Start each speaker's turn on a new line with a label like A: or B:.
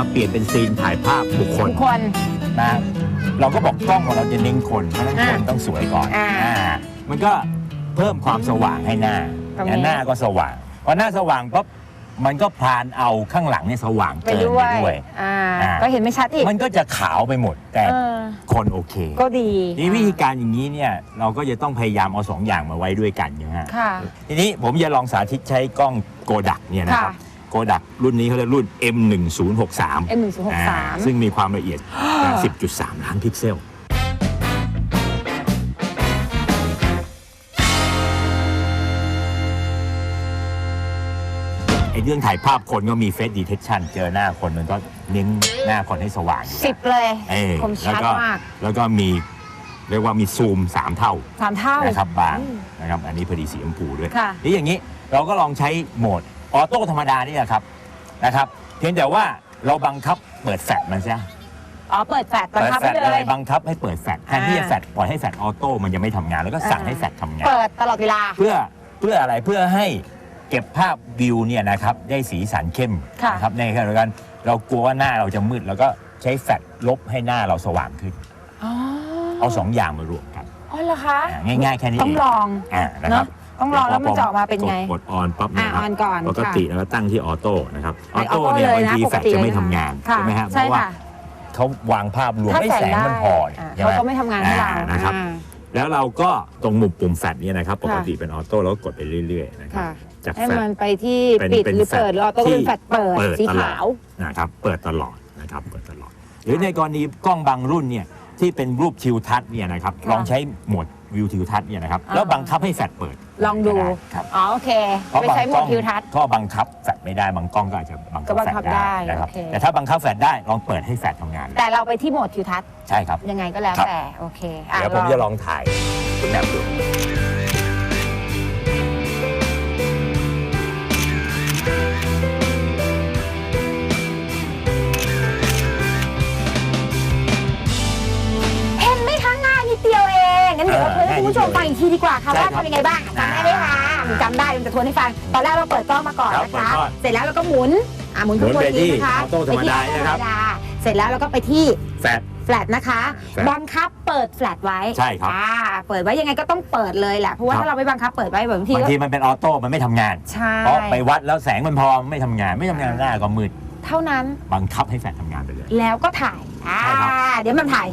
A: มาเปลี่ยนเป็นซีนถ่ายภาพบุคคล
B: ทุกคน
A: นะเราก็บอกกล้องของเราจะเน้นคนเพราะฉะนั้น
B: อ่า
A: คนต้องสวยก่อน
B: อ่า
A: อ่ามันก็เพิ่มความสว่างให้หน้า
B: ตรงนี้
A: หน้าก็สว่างพอหน้าสว่างปั๊บมันก็พลานเอาข้างหลังเนี่ยสว่าง
B: ไป
A: เกิน
B: ด้ว
A: ไป
B: ย
A: ด้วย
B: อ่า
A: อ่า
B: ก็เห็นไม่ชัดอีก
A: มันก็จะขาวไปหมดแต่
B: เออ
A: คนโอเค
B: ก็ดี
A: นี่วิธีการอย่างนี้เนี่ยเราก็จะต้องพยายามเอาสองอย่างมาไว้ด้วยกันนะฮะ
B: ค่ะ
A: ทีนี้ผมจะลองสาธิตใช้กล้องโกดักเนี่ยนะครับ
B: ค่ะ
A: โกดักรุ่นนี้เขาเรียกรุ่น M1063
B: M 1 0 6
A: อ่า
B: 3
A: ซึ่งมีความละเอียด 10.3 ล้านพิกเซล ไอ้เรื่องถ่ายภาพคนก็มีเฟสดีเทคชันเจอหน้าคนมันก็เน้นหน้าคนให้สว่างอยู่
B: สิบเลย
A: เออ
B: คม
A: แล้ว
B: ชัด
A: ก็
B: มาก
A: แล้วก็มีเรียกว่ามีซูม 3 เท่า
B: สามเท่า
A: นะครับบาง
B: อืม
A: นะครับอันนี้พอดีสีชมพูด้วย
B: ค่ะ
A: นี่อย่างนี้เราก็ลองใช้โหมด ออโต้ธรรมดานี่แหละครับนะครับ เพียงแต่ว่าเราบังคับเปิดแฟลชมันซะ
B: อ๋อเปิดแฟลชบัง
A: เปิด
B: คับ
A: แฟล
B: ไป
A: ช
B: เล
A: อะไร
B: ย
A: บังคับให้เปิดแฟลชแทนที่จะแฟลชปล่อยให้แฟลชออโต้มันยังไม่ทำงานแล้วก็สั่ง
B: อ่า
A: ให้แฟลชทำงาน
B: เปิดตลอดเวลา
A: เพื่อเพื่ออะไรเพื่อให้เก็บภาพวิวเนี่ยนะครับได้สีสันเข้ม
B: ค่ะ
A: นะครับในขณะเดียวกันเรากลัวว่าหน้าเราจะมืด แล้วก็ใช้แฟลชลบให้หน้าเราสว่างขึ้น
B: อ๋อ
A: เอาสองอย่างมารวมกัน
B: อ๋อเหรอคะ
A: อ่าง่ายๆแค่นี้
B: ต้อง
A: เอง
B: ลอง
A: อ่านะครับ
B: เนอะ ต้องลองแล้วมันจะออกมาเป็นไง
A: กดออนปั๊บเนยครับ
B: อ่า on ก่อน
A: ปกติแล้วก็ตั้งที่ออโต้นะครับอ
B: ใน
A: อโต้
B: auto
A: เนี่ย
B: เลย
A: บาง
B: นะ
A: ที
B: ปก
A: แฟลช
B: ติ
A: จะไม่
B: เลยนะ
A: ทำงาน
B: ค่ะ
A: ใช่ไหมฮะเพ
B: ใช่
A: ราะว่า
B: ค่ะ
A: เขาวางภาพรวม
B: ถ้า
A: ไม่
B: แส
A: แส
B: ง
A: ง
B: ได้
A: มันพอ
B: อ่า
A: ใช่ไหม
B: เขาก็ไม่ทำงานให้เรา
A: อ่นะครับ
B: อ่า
A: แล้วเราก็ตรงมุมปุ่มแฟลชเนี่ยนะครับปก
B: ค่ะ
A: ติเป็นออโต้เราก็กดไปเรื่อยๆนะครับ
B: ค่ะ
A: จาก
B: ให้
A: แฟลช
B: มันไปที่
A: เป็น
B: ปิด
A: เป็น
B: หรือเปิดหรือออโต้ก็เป็น
A: ที่
B: แฟลชเปิด
A: เปิด
B: สี
A: ตลอด
B: ขาว
A: นะครับเปิดตลอดนะครับเปิดตลอด หรือในกรณีกล้องบางรุ่นเนี่ยที่เป็นรูปทิวทัศน์เนี่ยนะครับ
B: ค่ะ
A: ลองใช้โหมด วิวทิวทัศน์เนี่ยนะครับ
B: อ่า
A: แล้วบังคับให้แฟลชเปิด
B: ลองดู
A: ก็ไครับ
B: อ๋อโอเค
A: เพราะ
B: ไป
A: บาง
B: ใช้โหม
A: กล้
B: ด
A: อง
B: ทิวทัศน์
A: ก็บังคับแฟลชไม่ได้บางกล้องก็อาจจะบังคั
B: ก็
A: บ
B: บัง
A: แฟล
B: คับ
A: ชได้
B: ได้
A: นะครับ
B: โอเค
A: แต่ถ้าบังคับแฟลชได้ลองเปิดให้แฟลชทำงาน
B: แต่เราไปที่โหมดทิวทัศน์
A: ใช่ครับ
B: ยังไงก็แล้ว
A: ครับ
B: แต่ โอเคอ่
A: เดี๋ยวผมจะลองถ่ายคุณแบบดู
B: คุณผู้ชมฟังอีกทีดีกว่าค่ะว่าทำยังไงบ้างจำได้ไหมคะจำได้เดี๋ยวจะทวนให้ฟัง ตอนแรกเราเปิดกล้องมาก่อนนะคะเสร็จแล้วเราก็หมุนอะหมุน
A: หมุน
B: ข้างบน
A: ไป
B: นี้
A: ที่
B: นะคะ
A: ออโต้ธรรมดา
B: ไปที่
A: นะครับ
B: ธรรมดาเสร็จแล้วเราก็ไปที่
A: แฟลช
B: แฟลชนะคะ
A: แฟลช
B: บังคับเปิดแฟลชไว้
A: ใช่ครับ
B: อ่าเปิดไว้ยังไงก็ต้องเปิดเลยแหละเพราะว่า
A: ครับ
B: ถ้าเราไม่บังคับเปิดไว้บางที
A: บาง
B: ก็
A: ทีมันเป็นออโต้มันไม่ทำงาน
B: ใช่
A: เพราะไปวัดแล้วแสงมันพอไม่ทำงานไม่ทำงานหน้าก็มืด
B: เท่านั้น
A: บังคับให้แฟลชทำงานไปเลย
B: แล้วก็ถ่ายอ่า
A: ใช่ครับ
B: เดี๋ยวมันถ่าย